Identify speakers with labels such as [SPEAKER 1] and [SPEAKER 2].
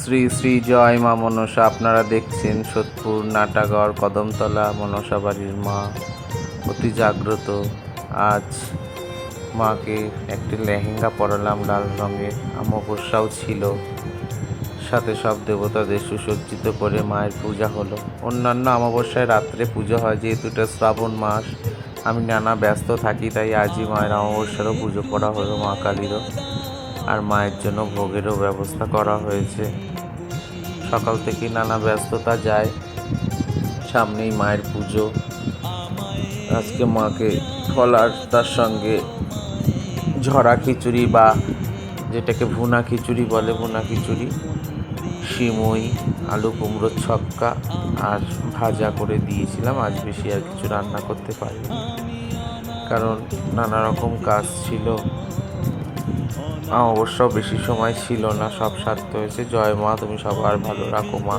[SPEAKER 1] শ্রী শ্রী জয় মা মনসা, আপনারা দেখছেন সোদপুর নাটাগড় কদমতলা মনসা বাড়ির মা। অতি জাগ্রত। আজ মাকে একটি লেহেঙ্গা পরালাম লাল রঙের অমাবস্যাও ছিল। সাথে সব দেবতাদের সুসজ্জিত করে মায়ের পূজা হলো। অন্যান্য অমাবস্যায় রাত্রে পুজো হয়, যেহেতু এটা শ্রাবণ মাস। আমি নানা ব্যস্ত থাকি, তাই আজই মায়ের অমাবস্যারও পুজো করা হলো মা কালীরও। আর মায়ের জন্য ভোগেরও ব্যবস্থা করা হয়েছে। সকাল থেকে নানা ব্যস্ততা যায়। সামনেই মায়ের পুজো। আজকে মাকে ফলার তার সঙ্গে ঝরা খিচুড়ি বা যেটাকে ভুনা খিচুড়ি বলে, ভুনা খিচুড়ি, সিমই, আলু কুমড়োর ছক্কা আর ভাজা করে দিয়েছিলাম। আজ বেশি আর কিছু রান্না করতে পারিনি। কারণ নানা রকম কাজ ছিল। অবশ্য বেশি সময় ছিল না, সব সারতে হয়েছে। জয় মা, তুমি সবার ভালো রাখো মা।